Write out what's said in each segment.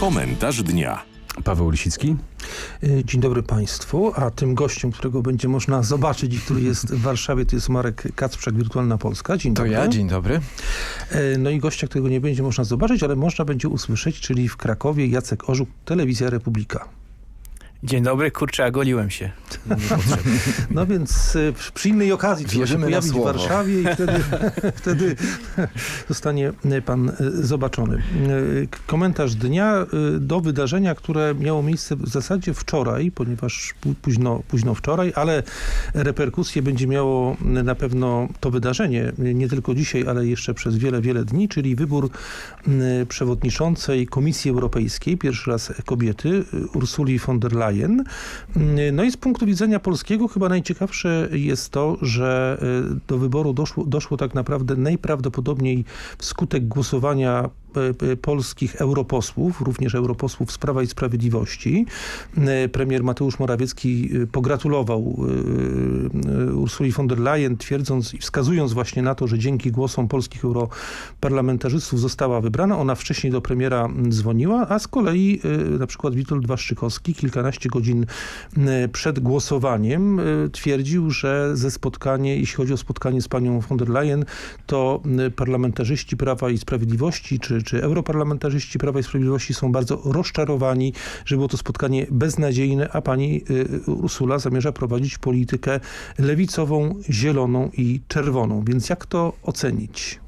Komentarz dnia. Paweł Lisicki. Y, Dzień dobry Państwu, a tym gościem, którego będzie można zobaczyć i który jest w Warszawie, to jest Marek Kacprzak, Wirtualna Polska. Dzień To dobry. ja, dzień dobry. E, No i gościa, którego nie będzie można zobaczyć, ale można będzie usłyszeć, czyli w Krakowie Jacek Orzuk, Telewizja Republika. Dzień dobry, kurczę, a goliłem się. No więc y, przy- przy innej okazji trzeba się pojawić w. Warszawie i wtedy, wtedy zostanie pan y, zobaczony. Y, Komentarz dnia do wydarzenia, które miało miejsce w zasadzie wczoraj, ponieważ pó- późno, późno wczoraj, ale reperkusje będzie miało na pewno to wydarzenie, nie tylko dzisiaj, ale jeszcze przez wiele, wiele dni, czyli wybór przewodniczącej Komisji Europejskiej, pierwszy raz kobiety, Ursuli von der Leyen. No i z punktu widzenia polskiego chyba najciekawsze jest to, że y, do wyboru doszło, doszło tak naprawdę najprawdopodobniej wskutek głosowania e, e, polskich europosłów, również europosłów z Prawa i Sprawiedliwości. E, Premier Mateusz Morawiecki e, pogratulował e, Ursuli von der Leyen, twierdząc i wskazując właśnie na to, że dzięki głosom polskich europarlamentarzystów została wybrana. Ona wcześniej do premiera dzwoniła, a z kolei na przykład Witold Waszczykowski kilkanaście godzin przed głosowaniem twierdził, że ze spotkanie, jeśli chodzi o spotkanie z panią von der Leyen, to parlamentarzyści Prawa i Sprawiedliwości, czy, czy europarlamentarzyści Prawa i Sprawiedliwości są bardzo rozczarowani, że było to spotkanie beznadziejne, a pani y, Ursula zamierza prowadzić politykę lewicową, zieloną i czerwoną. Więc jak to ocenić?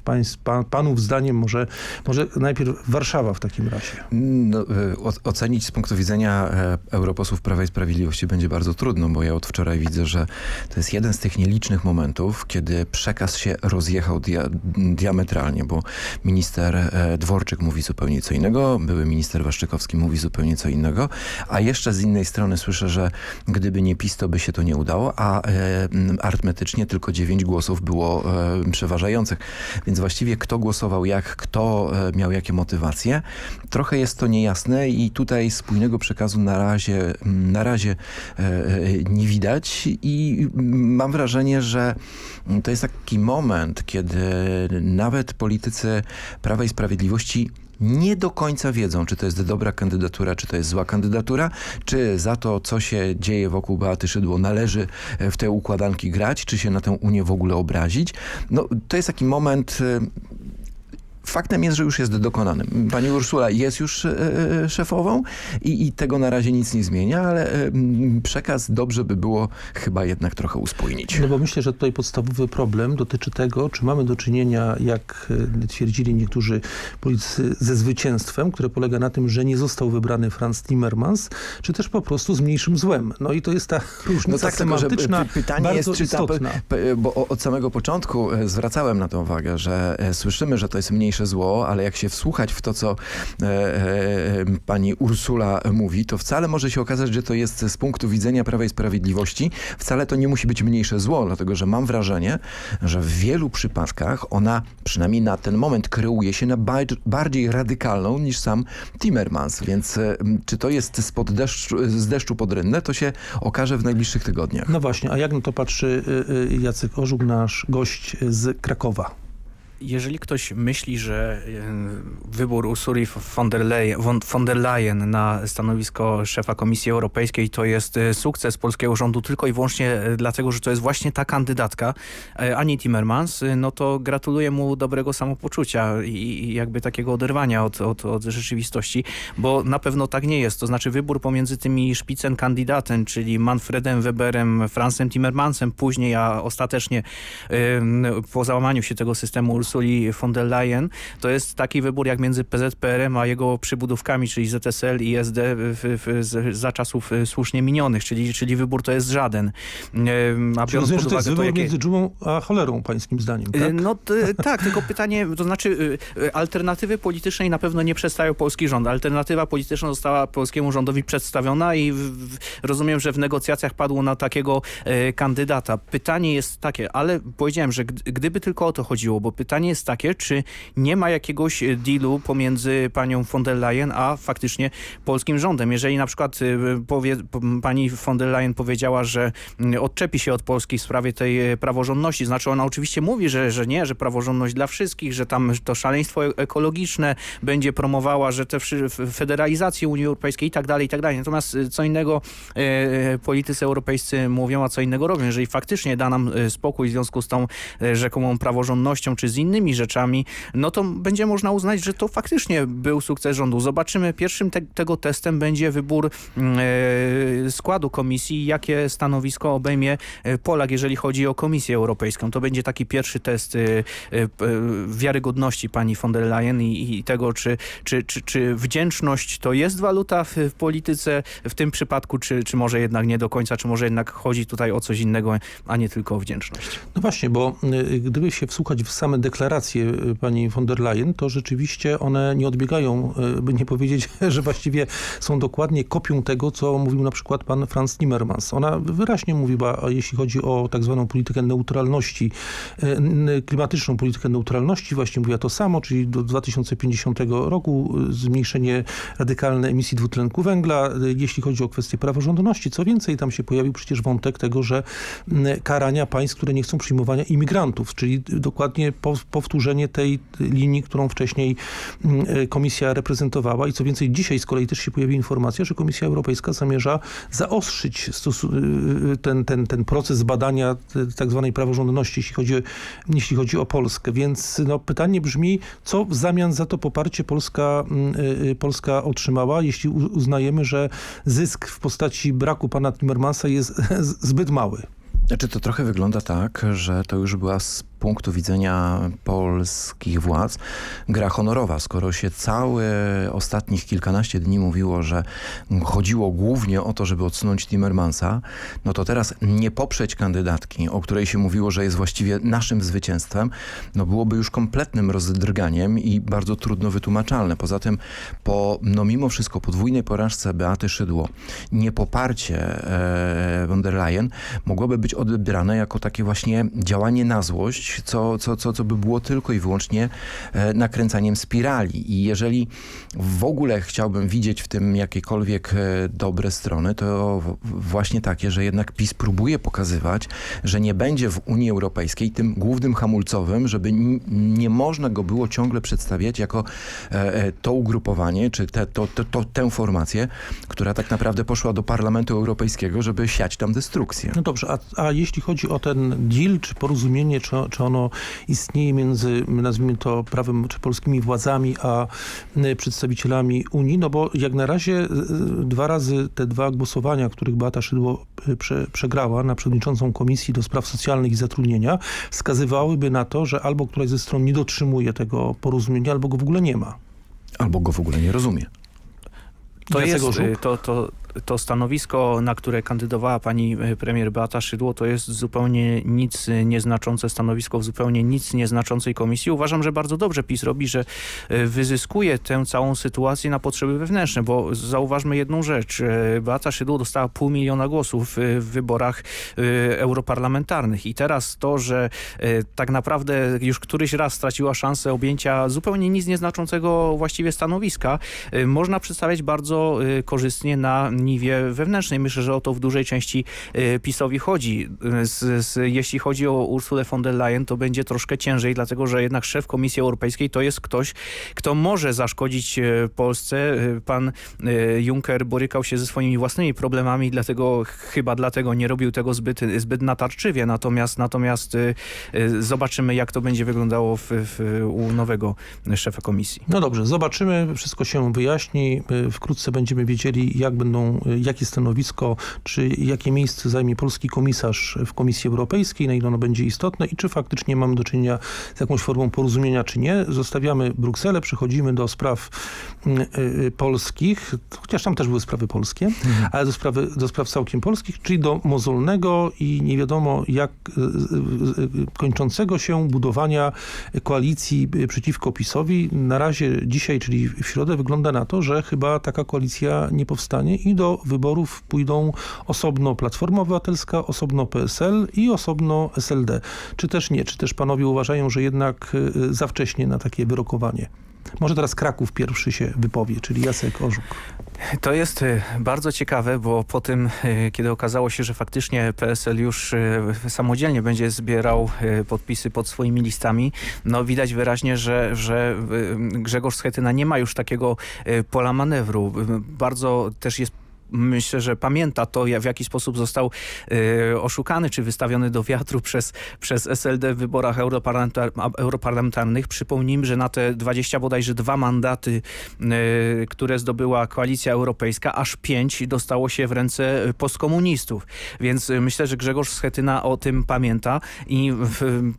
Panów zdaniem może, może najpierw Warszawa w takim razie. No, y, ocenić z punktu widzenia e, europosłów Prawa i Sprawiedliwości będzie bardzo trudno, bo ja od wczoraj widzę, że to jest jeden z tych nielicznych momentów, kiedy przekaz się rozjechał dia diametralnie, bo minister e, Dworczyk mówi zupełnie co innego, były minister Waszczykowski mówi zupełnie co innego, a jeszcze z innej strony słyszę, że gdyby nie PiS, to by się to nie udało, a e, arytmetycznie tylko dziewięć głosów było e, przeważających. Więc właściwie kto głosował jak, kto e, miał jakie motywacje, trochę jest to niejasne i tutaj spójnego przekazu na razie, na razie e, e, nie widać i mam wrażenie, że to jest taki moment, kiedy nawet politycy Prawa i Sprawiedliwości nie do końca wiedzą, czy to jest dobra kandydatura, czy to jest zła kandydatura, czy za to, co się dzieje wokół Beaty Szydło należy e, w te układanki grać, czy się na tę Unię w ogóle obrazić. No, to jest taki moment... Faktem jest, że już jest dokonany. Pani Ursula jest już e, e, szefową i, i tego na razie nic nie zmienia, ale e, przekaz dobrze by było chyba jednak trochę uspójnić. No bo myślę, że tutaj podstawowy problem dotyczy tego, czy mamy do czynienia, jak twierdzili niektórzy politycy, ze zwycięstwem, które polega na tym, że nie został wybrany Franz Timmermans, czy też po prostu z mniejszym złem. No i to jest ta różnica No tak, tylko że semantyczna, py- pytanie jest, czy ta, bo od samego początku zwracałem na to uwagę, że słyszymy, że to jest mniejsze zło, ale jak się wsłuchać w to, co e, e, pani Ursula mówi, to wcale może się okazać, że to jest z punktu widzenia Prawa i Sprawiedliwości, wcale to nie musi być mniejsze zło, dlatego że mam wrażenie, że w wielu przypadkach ona, przynajmniej na ten moment, kreuje się na bardziej radykalną niż sam Timmermans, więc e, czy to jest spod deszczu, z deszczu pod rynnę, to się okaże w najbliższych tygodniach. No właśnie, a jak na to patrzy Jacek Orzuk, nasz gość z Krakowa? Jeżeli ktoś myśli, że e, wybór Ursuli von der, Leyen, von, der Leyen na stanowisko szefa Komisji Europejskiej to jest e, sukces polskiego rządu tylko i wyłącznie e, dlatego, że to jest właśnie ta kandydatka, a nie Timmermans, no to gratuluję mu dobrego samopoczucia i, jakby takiego oderwania od, od, od rzeczywistości, bo na pewno tak nie jest. To znaczy wybór pomiędzy tymi szpicen kandydatem, czyli Manfredem Weberem, Fransem Timmermansem, później, a ostatecznie po załamaniu się tego systemu Ursuli von der Leyen, to jest taki wybór jak między PZPR-em a jego przybudówkami, czyli ZSL i SD w, w, za czasów y, słusznie minionych, czyli, czyli wybór to jest żaden. Ym, A biorąc rozumiem, pod to jest to, wybór jakie... między dżumą a cholerą, pańskim zdaniem, Y, tak? No tak, tylko pytanie, to znaczy alternatywy politycznej na pewno nie przedstawiał polski rząd. Alternatywa polityczna została polskiemu rządowi przedstawiona i w, rozumiem, że w negocjacjach padło na takiego e, kandydata. Pytanie jest takie, ale powiedziałem, że gdy- gdyby tylko o to chodziło, bo pytanie pytanie jest takie, czy nie ma jakiegoś e, dealu pomiędzy panią von der Leyen a faktycznie polskim rządem. Jeżeli na przykład e, powie, pani von der Leyen powiedziała, że odczepi się od Polski w sprawie tej e, praworządności, znaczy ona oczywiście mówi, że, że nie, że praworządność dla wszystkich, że tam to szaleństwo ekologiczne będzie promowała, że te federalizację Unii Europejskiej i tak dalej, i tak dalej. Natomiast co innego politycy europejscy mówią, a co innego robią. Jeżeli faktycznie da nam spokój w związku z tą rzekomą praworządnością czy z innymi rzeczami, no to będzie można uznać, że to faktycznie był sukces rządu. Zobaczymy, pierwszym te, tego testem będzie wybór mm, e, składu komisji, jakie stanowisko obejmie e, Polak, jeżeli chodzi o Komisję Europejską. To będzie taki pierwszy test e, wiarygodności pani von der Leyen i, i tego, czy, czy, czy, czy wdzięczność to jest waluta w, w polityce w tym przypadku, czy, czy może jednak nie do końca, czy może jednak chodzi tutaj o coś innego, a nie tylko o wdzięczność. No właśnie, bo gdyby się wsłuchać w same deklaracje y, pani von der Leyen, to rzeczywiście one nie odbiegają, y, by nie powiedzieć, że właściwie są dokładnie kopią tego, co mówił na przykład pan Franz Timmermans. Ona wyraźnie mówiła, jeśli chodzi o tak zwaną politykę neutralności, y, klimatyczną politykę neutralności, właśnie mówiła to samo, czyli do 2050 roku zmniejszenie radykalne emisji dwutlenku węgla. Jeśli chodzi o kwestię praworządności, co więcej, tam się pojawił przecież wątek tego, że m, karania państw, które nie chcą przyjmowania imigrantów, czyli dokładnie po, powtórzenie tej linii, którą wcześniej m, e, komisja reprezentowała i co więcej, dzisiaj z kolei też się pojawi informacja, że Komisja Europejska zamierza zaostrzyć y, y, ten, ten, ten proces badania tak zwanej praworządności, jeśli chodzi, jeśli chodzi o Polskę. Więc no, pytanie brzmi, co w zamian za to poparcie Polska, m, y, Polska otrzymała, jeśli uznajemy, że zysk w postaci braku pana Timmermansa jest zbyt mały. Znaczy to trochę wygląda tak, że to już była punktu widzenia polskich władz gra honorowa. Skoro się całe ostatnich kilkanaście dni mówiło, że chodziło głównie o to, żeby odsunąć Timmermansa, no to teraz nie poprzeć kandydatki, o której się mówiło, że jest właściwie naszym zwycięstwem, no byłoby już kompletnym rozdrganiem i bardzo trudno wytłumaczalne. Poza tym po, no mimo wszystko podwójnej porażce Beaty Szydło, niepoparcie e, von der Leyen mogłoby być odebrane jako takie właśnie działanie na złość, co, co, co, co by było tylko i wyłącznie e, nakręcaniem spirali. I jeżeli w ogóle chciałbym widzieć w tym jakiekolwiek e, dobre strony, to właśnie takie, że jednak PiS próbuje pokazywać, że nie będzie w Unii Europejskiej tym głównym hamulcowym, żeby nie można go było ciągle przedstawiać jako e, to ugrupowanie, czy te, to, to, to, tę formację, która tak naprawdę poszła do Parlamentu Europejskiego, żeby siać tam destrukcję. No dobrze, a, a jeśli chodzi o ten deal, czy porozumienie, czy, czy ono istnieje między, nazwijmy to, prawem, czy polskimi władzami, a przedstawicielami Unii, no bo jak na razie y, dwa razy te dwa głosowania, których Beata Szydło y, prze, przegrała na przewodniczącą Komisji do Spraw Socjalnych i Zatrudnienia, wskazywałyby na to, że albo któraś ze stron nie dotrzymuje tego porozumienia, albo go w ogóle nie ma. Albo go w ogóle nie rozumie. To Jacek jest y, to, to, to stanowisko, na które kandydowała pani y, premier Beata Szydło, to jest zupełnie nic nieznaczące stanowisko w zupełnie nic nieznaczącej komisji. Uważam, że bardzo dobrze PiS robi, że y, wyzyskuje tę całą sytuację na potrzeby wewnętrzne, bo zauważmy jedną rzecz. y, Beata Szydło dostała pół miliona głosów w wyborach europarlamentarnych i teraz to, że tak naprawdę już któryś raz straciła szansę objęcia zupełnie nic nieznaczącego właściwie stanowiska, można przedstawiać bardzo korzystnie na niwie wewnętrznej. Myślę, że o to w dużej części y, PiSowi chodzi. Y, Z, z, jeśli chodzi o Ursulę von der Leyen, to będzie troszkę ciężej, dlatego że jednak szef Komisji Europejskiej to jest ktoś, kto może zaszkodzić y, Polsce. Pan Juncker borykał się ze swoimi własnymi problemami, dlatego chyba dlatego nie robił tego zbyt, zbyt natarczywie. Natomiast, natomiast zobaczymy, jak to będzie wyglądało w, w, u nowego szefa komisji. No dobrze, zobaczymy, wszystko się wyjaśni. Wkrótce będziemy wiedzieli, jak będą, y, jakie stanowisko, czy jakie miejsce zajmie polski komisarz w Komisji Europejskiej, na ile ono będzie istotne i czy faktycznie mamy do czynienia z jakąś formą porozumienia, czy nie. Zostawiamy Brukselę, przechodzimy do spraw y, y, polskich, chociaż tam też były sprawy polskie, ale do, sprawy, do spraw całkiem polskich, czyli do mozolnego i nie wiadomo jak kończącego się budowania koalicji przeciwko PiSowi. Na razie dzisiaj, czyli w środę wygląda na to, że chyba taka koalicja nie powstanie i do wyborów pójdą osobno Platforma Obywatelska, osobno PSL i osobno SLD. Czy też nie? Czy też panowie uważają, że jednak y, za wcześnie na takie wyrokowanie? Może teraz Kraków pierwszy się wypowie, czyli Jacek Orzuk. To jest e, bardzo ciekawe, bo po tym, kiedy okazało się, że faktycznie PSL już samodzielnie będzie zbierał podpisy pod swoimi listami, no widać wyraźnie, że, że Grzegorz Schetyna nie ma już takiego pola manewru. Bardzo też jest Myślę, że pamięta to, w jaki sposób został e, oszukany czy wystawiony do wiatru przez, przez SLD w wyborach europarlamentar europarlamentarnych. Przypomnijmy, że na te 20 bodajże dwa mandaty, e, które zdobyła Koalicja Europejska, aż pięć dostało się w ręce postkomunistów. Więc myślę, że Grzegorz Schetyna o tym pamięta i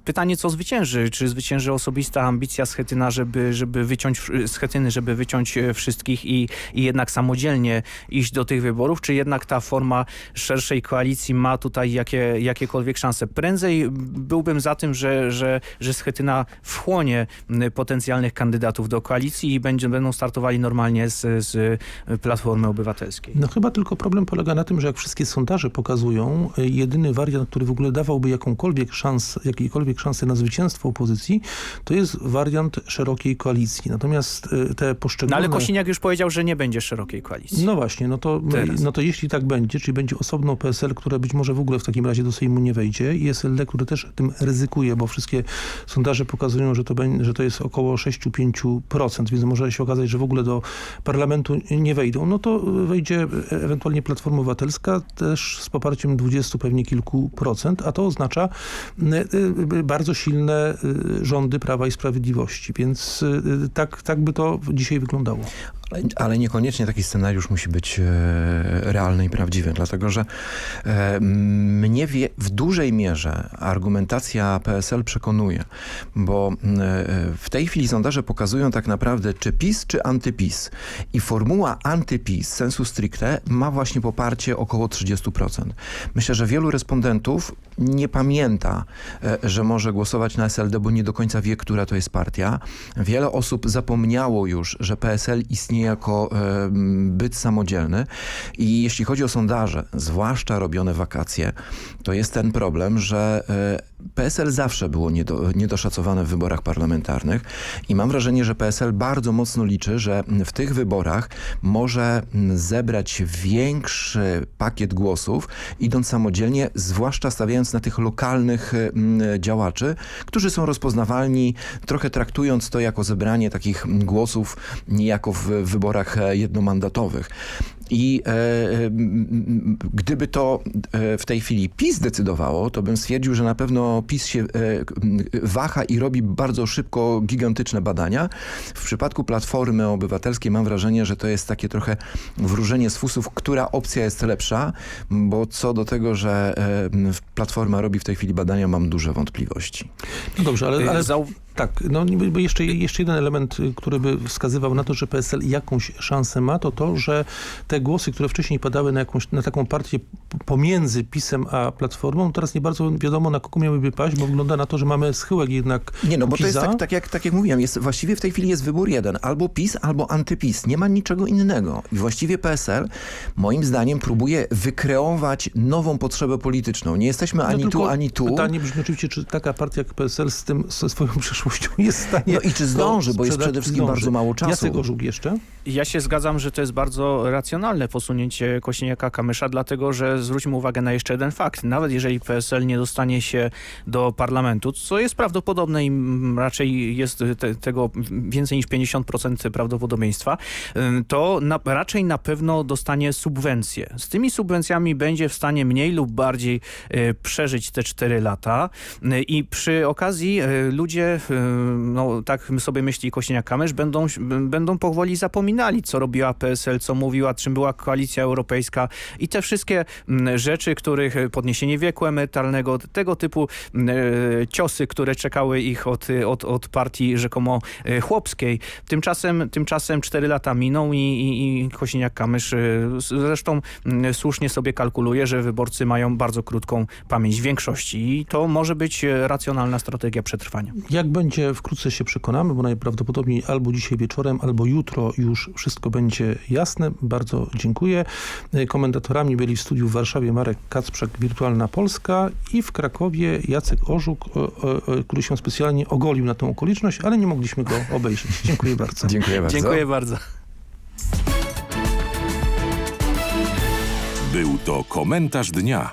pytanie, co zwycięży? Czy zwycięży osobista ambicja Schetyna, żeby, żeby wyciąć, Schetyny, żeby wyciąć e, wszystkich i, i jednak samodzielnie iść do tych wyborów, czy jednak ta forma szerszej koalicji ma tutaj jakie, jakiekolwiek szanse? Prędzej byłbym za tym, że, że, że Schetyna wchłonie potencjalnych kandydatów do koalicji i będzie, będą startowali normalnie z, z Platformy Obywatelskiej. No chyba tylko problem polega na tym, że jak wszystkie sondaże pokazują, y, jedyny wariant, który w ogóle dawałby jakąkolwiek szans, jakiejkolwiek szansę na zwycięstwo opozycji, to jest wariant szerokiej koalicji. Natomiast y, te No poszczególne... ale Kosiniak już powiedział, że nie będzie szerokiej koalicji. No właśnie, no to, Teraz. no to jeśli tak będzie, czyli będzie osobno PSL, które być może w ogóle w takim razie do Sejmu nie wejdzie i SLD, które też tym ryzykuje, bo wszystkie sondaże pokazują, że to, będzie, że to jest około 6-5%, więc może się okazać, że w ogóle do parlamentu nie wejdą, no to wejdzie e- ewentualnie Platforma Obywatelska też z poparciem 20 pewnie kilku procent, a to oznacza e, e, bardzo silne e, rządy Prawa i Sprawiedliwości, więc e, tak, tak by to dzisiaj wyglądało. Ale, ale niekoniecznie taki scenariusz musi być e, realny i prawdziwy, dlatego że e, mnie wie, w dużej mierze argumentacja PSL przekonuje, bo e, w tej chwili sondaże pokazują tak naprawdę czy PiS, czy antyPiS. I formuła antyPiS sensu stricte ma właśnie poparcie około 30%. Myślę, że wielu respondentów nie pamięta, że może głosować na SLD, bo nie do końca wie, która to jest partia. Wiele osób zapomniało już, że PSL istnieje jako byt samodzielny i jeśli chodzi o sondaże, zwłaszcza robione wakacje, to jest ten problem, że e, PSL zawsze było niedo, niedoszacowane w wyborach parlamentarnych i mam wrażenie, że PSL bardzo mocno liczy, że w tych wyborach może zebrać większy pakiet głosów, idąc samodzielnie, zwłaszcza stawiając na tych lokalnych mm, działaczy, którzy są rozpoznawalni, trochę traktując to jako zebranie takich głosów niejako w wyborach e, jednomandatowych. I e, e, gdyby to e, w tej chwili PiS decydowało, to bym stwierdził, że na pewno PiS się e, waha i robi bardzo szybko gigantyczne badania. W przypadku Platformy Obywatelskiej mam wrażenie, że to jest takie trochę wróżenie z fusów, która opcja jest lepsza, bo co do tego, że e, Platforma robi w tej chwili badania, mam duże wątpliwości. No dobrze, ale, ale Zau- Tak, no jeszcze, jeszcze jeden element, y, który by wskazywał na to, że PSL jakąś szansę ma, to to, że te głosy, które wcześniej padały na, jakąś, na taką partię pomiędzy PiSem a Platformą, teraz nie bardzo wiadomo na kogo miałyby paść, bo wygląda na to, że mamy schyłek jednak Nie, no bo to jest tak, tak, jak, tak jak mówiłem, jest, właściwie w tej chwili jest wybór jeden, albo PiS, albo antyPiS. Nie ma niczego innego. I właściwie PSL, moim zdaniem, próbuje wykreować nową potrzebę polityczną. Nie jesteśmy ani No tu, ani tu. Pytanie brzmi oczywiście, czy taka partia jak PSL z tym, ze swoją przeszłością jest w stanie No i czy zdąży, bo jest przede wszystkim Zdąży. bardzo mało czasu. Jacek Orzuk jeszcze? Ja się zgadzam, że to jest bardzo racjonalne posunięcie Kośniaka-Kamysza, dlatego że zwróćmy uwagę na jeszcze jeden fakt. Nawet jeżeli PSL nie dostanie się do parlamentu, co jest prawdopodobne i raczej jest te, tego więcej niż 50% prawdopodobieństwa, to na, raczej na pewno dostanie subwencje. Z tymi subwencjami będzie w stanie mniej lub bardziej y, przeżyć te 4 lata Y, i przy okazji y, ludzie, no tak sobie myśli Kośniak-Kamysz, będą, będą powoli zapominali, co robiła PSL, co mówiła, czym była koalicja europejska i te wszystkie mm, rzeczy, których y, podniesienie wieku emerytalnego, tego typu y, ciosy, które czekały ich od, y, od, od partii rzekomo y, chłopskiej. Tymczasem, tymczasem 4 lata miną i, i, i Kosiniak-Kamysz y, zresztą słusznie sobie kalkuluje, że wyborcy mają bardzo krótką pamięć większości i to może być racjonalna strategia przetrwania. Jak będzie, wkrótce się przekonamy, bo najprawdopodobniej albo dzisiaj wieczorem, albo jutro już wszystko będzie jasne. Bardzo dziękuję. E, Komentatorami byli w studiu w Warszawie Marek Kacprzak, Wirtualna Polska i w Krakowie Jacek Orzuk, o, o, który się specjalnie ogolił na tą okoliczność, ale nie mogliśmy go obejrzeć. Dziękuję bardzo. Dziękuję bardzo. Dziękuję bardzo. Był to komentarz dnia.